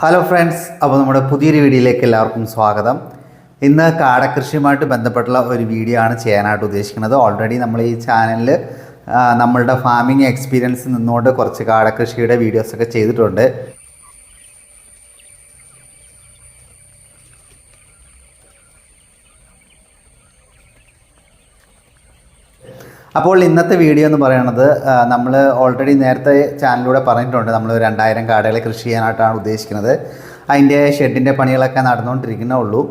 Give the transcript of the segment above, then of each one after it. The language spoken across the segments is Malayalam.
ഹലോ ഫ്രണ്ട്സ് അപ്പോൾ നമ്മുടെ പുതിയൊരു വീഡിയോയിലേക്ക് എല്ലാവർക്കും സ്വാഗതം. ഇന്ന് കാടകൃഷിയുമായിട്ട് ബന്ധപ്പെട്ടുള്ള ഒരു വീഡിയോ ആണ് ചെയ്യാനായിട്ട് ഉദ്ദേശിക്കുന്നത്. ഓൾറെഡി നമ്മൾ ഈ ചാനലിൽ നമ്മളുടെ ഫാമിംഗ് എക്സ്പീരിയൻസ് നിന്നുകൊണ്ട് കുറച്ച് കാടകൃഷിയുടെ വീഡിയോസൊക്കെ ചെയ്തിട്ടുണ്ട്. അപ്പോൾ ഇന്നത്തെ വീഡിയോ എന്ന് പറയുന്നത് നമ്മൾ ഓൾറെഡി നേരത്തെ ചാനലിലൂടെ പറഞ്ഞിട്ടുണ്ട്. നമ്മൾ രണ്ടായിരം കാടകളെ കൃഷി ചെയ്യാനായിട്ടാണ് ഉദ്ദേശിക്കുന്നത്. അതിന്റെ ഷെഡിന്റെ പണികളൊക്കെ നടന്നുകൊണ്ടിരിക്കുന്നേ ഉള്ളൂ.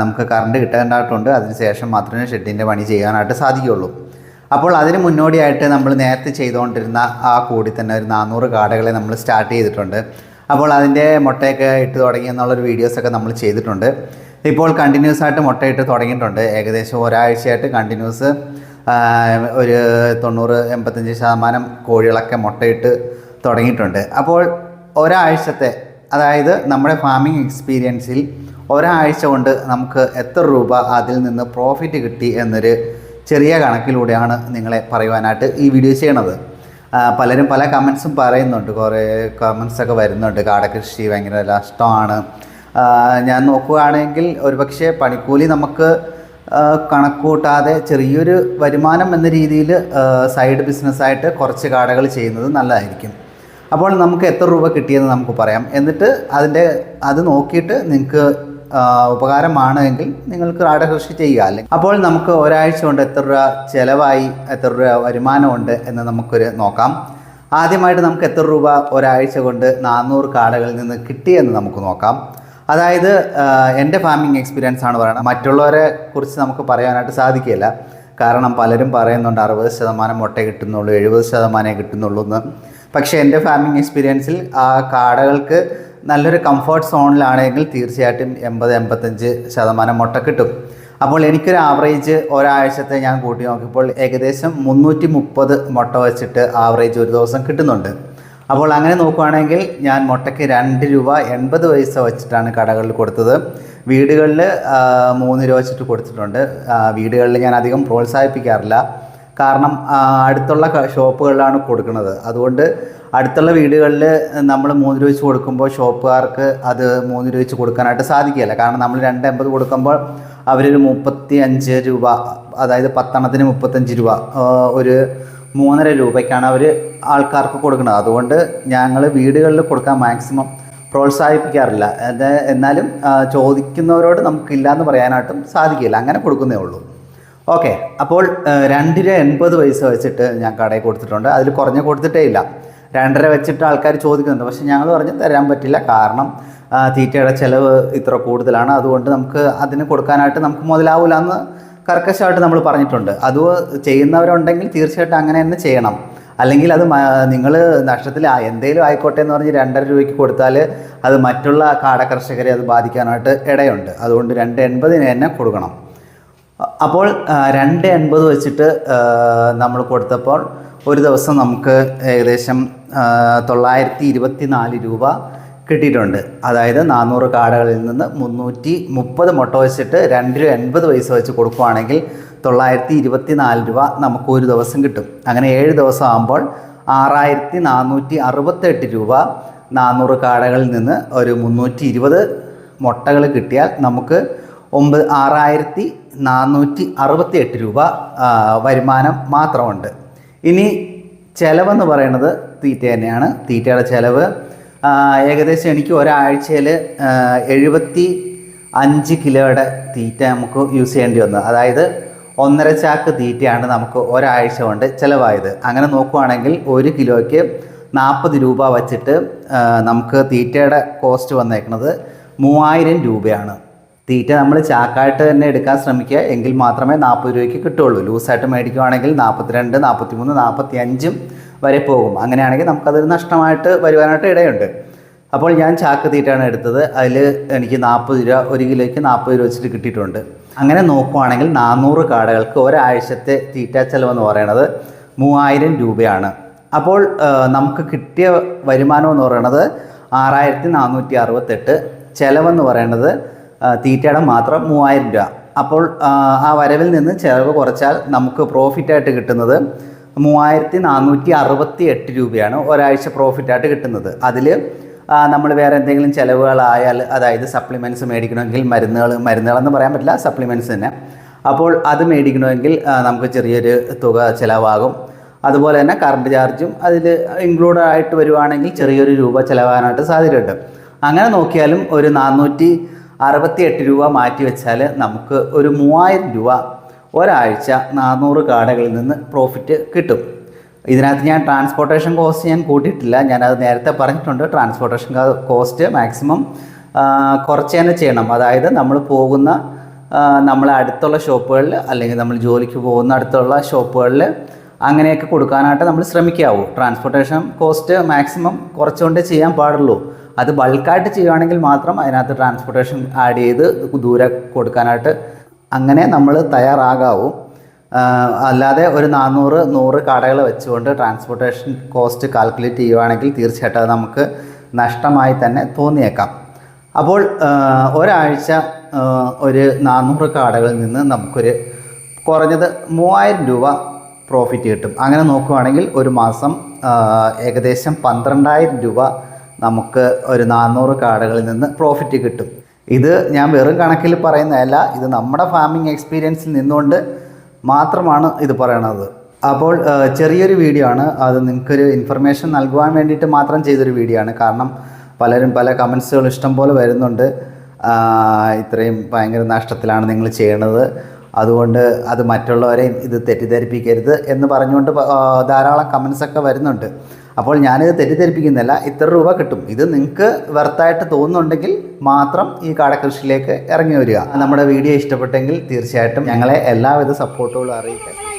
നമുക്ക് കറണ്ട് കിട്ടേണ്ടതായിട്ടുണ്ട്. അതിനുശേഷം മാത്രമേ ഷെഡിന്റെ പണി ചെയ്യാനായിട്ട് സാധിക്കുകയുള്ളൂ. അപ്പോൾ അതിന് മുന്നോടിയായിട്ട് നമ്മൾ നേരത്തെ ചെയ്തുകൊണ്ടിരുന്ന ആ കൂടി തന്നെ ഒരു നാനൂറ് കാടകളെ നമ്മൾ സ്റ്റാർട്ട് ചെയ്തിട്ടുണ്ട്. അപ്പോൾ അതിന്റെ മുട്ടയൊക്കെ ഇട്ട് തുടങ്ങി എന്നുള്ളൊരു വീഡിയോസൊക്കെ നമ്മൾ ചെയ്തിട്ടുണ്ട്. ഇപ്പോൾ കണ്ടിന്യൂസ് ആയിട്ട് മുട്ടയിട്ട് തുടങ്ങിയിട്ടുണ്ട്. ഏകദേശം ഒരാഴ്ചയായിട്ട് കണ്ടിന്യൂസ് ഒരു തൊണ്ണൂറ് എൺപത്തഞ്ച് ശതമാനം കോഴികളൊക്കെ മുട്ടയിട്ട് തുടങ്ങിയിട്ടുണ്ട്. അപ്പോൾ ഒരാഴ്ചത്തെ അതായത് നമ്മുടെ ഫാമിംഗ് എക്സ്പീരിയൻസിൽ ഒരാഴ്ച കൊണ്ട് നമുക്ക് എത്ര രൂപ അതിൽ നിന്ന് പ്രോഫിറ്റ് കിട്ടി എന്നൊരു ചെറിയ കണക്കിലൂടെയാണ് നിങ്ങളെ പറയുവാനായിട്ട് ഈ വീഡിയോ ചെയ്യണത്. പലരും പല കമൻസും പറയുന്നുണ്ട്. കുറേ കമൻസൊക്കെ വരുന്നുണ്ട്. കാടകൃഷി ഭയങ്കര നഷ്ടമാണ് ഞാൻ നോക്കുകയാണെങ്കിൽ ഒരുപക്ഷെ പണിക്കൂലി നമുക്ക് ആ, കണക്ക് ചെറിയൊരു വരുമാനം എന്ന രീതിയിൽ സൈഡ് ബിസിനസ്സായിട്ട് കുറച്ച് കാടകൾ ചെയ്യുന്നത് നല്ലതായിരിക്കും. അപ്പോൾ നമുക്ക് എത്ര രൂപ കിട്ടിയെന്ന് നമുക്ക് പറയാം. എന്നിട്ട് അതിന്റെ അത് നോക്കിയിട്ട് നിങ്ങൾക്ക് ഉപകാരമാണ് എങ്കിൽ നിങ്ങൾക്ക് കാട കൃഷി ചെയ്യുക. അല്ലെങ്കിൽ അപ്പോൾ നമുക്ക് ഒരാഴ്ച കൊണ്ട് എത്ര രൂപ ചിലവായി എത്ര രൂപ വരുമാനമുണ്ട് എന്ന് നമുക്കൊരു നോക്കാം. ആദ്യമായിട്ട് നമുക്ക് എത്ര രൂപ ഒരാഴ്ച കൊണ്ട് നാനൂറ് കാടകളിൽ നിന്ന് കിട്ടിയെന്ന് നമുക്ക് നോക്കാം. അതായത് എന്റെ ഫാമിംഗ് എക്സ്പീരിയൻസ് ആണ് പറയുന്നത്. മറ്റുള്ളവരെ കുറിച്ച് നമുക്ക് പറയാനായിട്ട് സാധിക്കില്ല കാരണം പലരും പറയുന്നുണ്ട് അറുപത് ശതമാനം മുട്ട കിട്ടുന്നുള്ളൂ എഴുപത് ശതമാനമേ കിട്ടുന്നുള്ളൂ എന്ന്. പക്ഷേ എന്റെ ഫാമിംഗ് എക്സ്പീരിയൻസിൽ ആ കാടകൾക്ക് നല്ലൊരു കംഫർട്ട് സോണിലാണെങ്കിൽ തീർച്ചയായിട്ടും എൺപത് എൺപത്തഞ്ച് ശതമാനം മുട്ട കിട്ടും. അപ്പോൾ എനിക്കൊരു ആവറേജ് ഒരാഴ്ചത്തെ ഞാൻ കൂട്ടി നോക്കിയപ്പോൾ ഏകദേശം മുന്നൂറ്റി മുപ്പത് മുട്ട വെച്ചിട്ട് ആവറേജ് ഒരു ദിവസം കിട്ടുന്നുണ്ട്. അപ്പോൾ അങ്ങനെ നോക്കുകയാണെങ്കിൽ ഞാൻ മുട്ടയ്ക്ക് രണ്ട് രൂപ എൺപത് പൈസ വെച്ചിട്ടാണ് കടകളിൽ കൊടുത്തത്. വീടുകളിൽ മൂന്ന് രൂപ വെച്ചിട്ട് കൊടുത്തിട്ടുണ്ട്. വീടുകളിൽ ഞാൻ അധികം പ്രോത്സാഹിപ്പിക്കാറില്ല. കാരണം അടുത്തുള്ള ഷോപ്പുകളിലാണ് കൊടുക്കുന്നത്. അതുകൊണ്ട് അടുത്തുള്ള വീടുകളിൽ നമ്മൾ മൂന്ന് രൂപ വെച്ച് കൊടുക്കുമ്പോൾ ഷോപ്പുകാർക്ക് അത് മൂന്ന് രൂപ വെച്ച് കൊടുക്കാനായിട്ട് സാധിക്കില്ല കാരണം നമ്മൾ രണ്ട് എൺപത് കൊടുക്കുമ്പോൾ അവരൊരു മുപ്പത്തി അഞ്ച് രൂപ അതായത് പത്തെണ്ണത്തിന് മുപ്പത്തഞ്ച് രൂപ ഒരു മൂന്നര രൂപയ്ക്കാണ് അവർ ആൾക്കാർക്ക് കൊടുക്കുന്നത്. അതുകൊണ്ട് ഞങ്ങൾ വീടുകളിൽ കൊടുക്കാൻ മാക്സിമം പ്രോത്സാഹിപ്പിക്കാറില്ല. എന്നാലും ചോദിക്കുന്നവരോട് നമുക്കില്ല എന്ന് പറയാനായിട്ടും സാധിക്കില്ല. അങ്ങനെ കൊടുക്കുന്നേ ഉള്ളൂ. ഓക്കെ. അപ്പോൾ രണ്ടര എൺപത് പൈസ വെച്ചിട്ട് ഞാൻ കടയിൽ കൊടുത്തിട്ടുണ്ട്. അതിൽ കുറഞ്ഞ് കൊടുത്തിട്ടേ ഇല്ല. രണ്ടര വെച്ചിട്ട് ആൾക്കാർ ചോദിക്കുന്നുണ്ട്. പക്ഷേ ഞങ്ങൾ പറഞ്ഞ് തരാൻ പറ്റില്ല. കാരണം തീറ്റയുടെ ചിലവ് ഇത്ര കൂടുതലാണ്. അതുകൊണ്ട് നമുക്ക് അതിന് കൊടുക്കാനായിട്ട് നമുക്ക് മുതലാവില്ല എന്ന് കർക്കശമായിട്ട് നമ്മൾ പറഞ്ഞിട്ടുണ്ട്. അത് ചെയ്യുന്നവരുണ്ടെങ്കിൽ തീർച്ചയായിട്ടും അങ്ങനെ തന്നെ ചെയ്യണം. അല്ലെങ്കിൽ അത് നിങ്ങൾ നഷ്ടത്തിൽ എന്തേലും ആയിക്കോട്ടെ എന്ന് പറഞ്ഞ് രണ്ടര രൂപയ്ക്ക് കൊടുത്താൽ അത് മറ്റുള്ള കാടകർഷകരെ അത് ബാധിക്കാനായിട്ട് ഇടയുണ്ട്. അതുകൊണ്ട് രണ്ട് എൺപതിന് തന്നെ കൊടുക്കണം. അപ്പോൾ രണ്ട് എൺപത് വെച്ചിട്ട് നമ്മൾ കൊടുത്തപ്പോൾ ഒരു ദിവസം നമുക്ക് ഏകദേശം തൊള്ളായിരത്തി ഇരുപത്തി നാല് രൂപ കിട്ടിയിട്ടുണ്ട്. അതായത് നാനൂറ് കാടകളിൽ നിന്ന് മുന്നൂറ്റി മുപ്പത് മുട്ട വെച്ചിട്ട് രണ്ട് രൂപ എൺപത് പൈസ വെച്ച് കൊടുക്കുകയാണെങ്കിൽ തൊള്ളായിരത്തി ഇരുപത്തി നാല് രൂപ നമുക്ക് ഒരു ദിവസം കിട്ടും. അങ്ങനെ ഏഴ് ദിവസം ആകുമ്പോൾ ആറായിരത്തി നാനൂറ്റി അറുപത്തെട്ട് രൂപ നാനൂറ് കാടകളിൽ നിന്ന് ഒരു മുന്നൂറ്റി ഇരുപത് മുട്ടകൾ കിട്ടിയാൽ നമുക്ക് ഒമ്പത് ആറായിരത്തി നാനൂറ്റി അറുപത്തി എട്ട് രൂപ വരുമാനം മാത്രമുണ്ട്. ഇനി ചിലവെന്ന് പറയുന്നത് തീറ്റ തന്നെയാണ്. തീറ്റയുടെ ചിലവ് ഏകദേശം എനിക്ക് ഒരാഴ്ചയിൽ എഴുപത്തി അഞ്ച് കിലോയുടെ തീറ്റ നമുക്ക് യൂസ് ചെയ്യേണ്ടി വന്നു. അതായത് ഒന്നര ചാക്ക് തീറ്റയാണ് നമുക്ക് ഒരാഴ്ച കൊണ്ട് ചിലവായത്. അങ്ങനെ നോക്കുവാണെങ്കിൽ ഒരു കിലോയ്ക്ക് നാൽപ്പത് രൂപ വച്ചിട്ട് നമുക്ക് തീറ്റയുടെ കോസ്റ്റ് വന്നേക്കുന്നത് മൂവായിരം രൂപയാണ്. തീറ്റ നമ്മൾ ചാക്കായിട്ട് തന്നെ എടുക്കാൻ ശ്രമിക്കുക. എങ്കിൽ മാത്രമേ നാൽപ്പത് രൂപയ്ക്ക് കിട്ടുള്ളൂ ലൂസായിട്ട് മേടിക്കുവാണെങ്കിൽ നാൽപ്പത്തിരണ്ട് നാൽപ്പത്തി മൂന്ന് നാൽപ്പത്തി അഞ്ചും വരെ പോകും. അങ്ങനെയാണെങ്കിൽ നമുക്കതൊരു നഷ്ടമായിട്ട് വരുവാനായിട്ട് ഇടയുണ്ട്. അപ്പോൾ ഞാൻ ചാക്ക് തീറ്റാണ് എടുത്തത്. അതിൽ എനിക്ക് നാൽപ്പത് രൂപ ഒരു കിലോയ്ക്ക് നാൽപ്പത് രൂപ വെച്ചിട്ട് കിട്ടിയിട്ടുണ്ട്. അങ്ങനെ നോക്കുവാണെങ്കിൽ നാനൂറ് കാടകൾക്ക് ഒരാഴ്ചത്തെ തീറ്റ ചെലവെന്ന് പറയുന്നത് മൂവായിരം രൂപയാണ്. അപ്പോൾ നമുക്ക് കിട്ടിയ വരുമാനം എന്ന് പറയുന്നത് ആറായിരത്തി നാനൂറ്റി അറുപത്തെട്ട് ചിലവെന്ന് പറയുന്നത് തീറ്റയുടെ മാത്രം മൂവായിരം രൂപ. അപ്പോൾ ആ വരവിൽ നിന്ന് ചിലവ് കുറച്ചാൽ നമുക്ക് പ്രോഫിറ്റായിട്ട് കിട്ടുന്നത് മൂവായിരത്തി നാനൂറ്റി അറുപത്തി എട്ട് രൂപയാണ് ഒരാഴ്ച പ്രോഫിറ്റായിട്ട് കിട്ടുന്നത്. അതിൽ നമ്മൾ വേറെ എന്തെങ്കിലും ചിലവുകളായാൽ അതായത് സപ്ലിമെന്റ്സ് മേടിക്കണമെങ്കിൽ മരുന്നുകൾ മരുന്നുകളെന്ന് പറയാൻ പറ്റില്ല സപ്ലിമെന്റ്സ് തന്നെ. അപ്പോൾ അത് മേടിക്കണമെങ്കിൽ നമുക്ക് ചെറിയൊരു തുക ചിലവാകും. അതുപോലെ തന്നെ കറണ്ട് ചാർജും അതിൽ ഇൻക്ലൂഡ് ആയിട്ട് വരുവാണെങ്കിൽ ചെറിയൊരു രൂപ ചിലവാകാനായിട്ട് സാധ്യതയുണ്ട്. അങ്ങനെ നോക്കിയാലും ഒരു നാനൂറ്റി അറുപത്തി എട്ട് രൂപ മാറ്റി വെച്ചാൽ നമുക്ക് ഒരു മൂവായിരം രൂപ ഒരാഴ്ച നാനൂറ് കാടകളിൽ നിന്ന് പ്രോഫിറ്റ് കിട്ടും. ഇതിനകത്ത് ഞാൻ ട്രാൻസ്പോർട്ടേഷൻ കോസ്റ്റ് ഞാൻ കൂട്ടിയിട്ടില്ല. ഞാനത് നേരത്തെ പറഞ്ഞിട്ടുണ്ട്. ട്രാൻസ്പോർട്ടേഷൻ കോസ്റ്റ് മാക്സിമം കുറച്ച് തന്നെ ചെയ്യണം. അതായത് നമ്മൾ പോകുന്ന നമ്മളെ അടുത്തുള്ള ഷോപ്പുകളിൽ അല്ലെങ്കിൽ നമ്മൾ ജോലിക്ക് പോകുന്ന അടുത്തുള്ള ഷോപ്പുകളിൽ അങ്ങനെയൊക്കെ കൊടുക്കാനായിട്ട് നമ്മൾ ശ്രമിക്കാവൂ. ട്രാൻസ്പോർട്ടേഷൻ കോസ്റ്റ് മാക്സിമം കുറച്ചുകൊണ്ടേ ചെയ്യാൻ പാടുള്ളൂ. അത് ബൾക്കായിട്ട് ചെയ്യുകയാണെങ്കിൽ മാത്രം അതിനകത്ത് ട്രാൻസ്പോർട്ടേഷൻ ആഡ് ചെയ്ത് ദൂരെ കൊടുക്കാനായിട്ട് അങ്ങനെ നമ്മൾ തയ്യാറാകാവൂ. അല്ലാതെ ഒരു നാനൂറ് നൂറ് കടകൾ വെച്ചുകൊണ്ട് ട്രാൻസ്പോർട്ടേഷൻ കോസ്റ്റ് കാൽക്കുലേറ്റ് ചെയ്യുവാണെങ്കിൽ തീർച്ചയായിട്ടും അത് നമുക്ക് നഷ്ടമായി തന്നെ തോന്നിയേക്കാം. അപ്പോൾ ഒരാഴ്ച ഒരു നാനൂറ് കാടകളിൽ നിന്ന് നമുക്കൊരു കുറഞ്ഞത് മൂവായിരം രൂപ പ്രോഫിറ്റ് കിട്ടും. അങ്ങനെ നോക്കുവാണെങ്കിൽ ഒരു മാസം ഏകദേശം പന്ത്രണ്ടായിരം രൂപ നമുക്ക് ഒരു നാനൂറ് കാടകളിൽ നിന്ന് പ്രോഫിറ്റ് കിട്ടും. ഇത് ഞാൻ വെറും കണക്കിൽ പറയുന്നതല്ല ഇത് നമ്മുടെ ഫാമിംഗ് എക്സ്പീരിയൻസിൽ നിന്നുകൊണ്ട് മാത്രമാണ് ഇത് പറയണത്. അപ്പോൾ ചെറിയൊരു വീഡിയോ ആണ്. അത് നിങ്ങൾക്കൊരു ഇൻഫർമേഷൻ നൽകുവാൻ വേണ്ടിയിട്ട് മാത്രം ചെയ്തൊരു വീഡിയോ ആണ്. കാരണം പലരും പല കമൻസുകൾ ഇഷ്ടംപോലെ വരുന്നുണ്ട്. ഇത്രയും ഭയങ്കര നഷ്ടത്തിലാണ് നിങ്ങൾ ചെയ്യണത്. അതുകൊണ്ട് അത് മറ്റുള്ളവരെയും ഇത് തെറ്റിദ്ധരിപ്പിക്കരുത് എന്ന് പറഞ്ഞുകൊണ്ട് ധാരാളം കമൻസൊക്കെ വരുന്നുണ്ട്. അപ്പോൾ ഞാനിത് തെറ്റിദ്ധരിപ്പിക്കുന്നില്ല. ഇത്ര രൂപ കിട്ടും. ഇത് നിങ്ങൾക്ക് വെർത്തായിട്ട് തോന്നുന്നുണ്ടെങ്കിൽ മാത്രം ഈ കാടകൃഷിയിലേക്ക് ഇറങ്ങി വരിക. നമ്മുടെ വീഡിയോ ഇഷ്ടപ്പെട്ടെങ്കിൽ തീർച്ചയായിട്ടും ഞങ്ങളെ എല്ലാവിധ സപ്പോർട്ടുകളും അറിയിക്കുക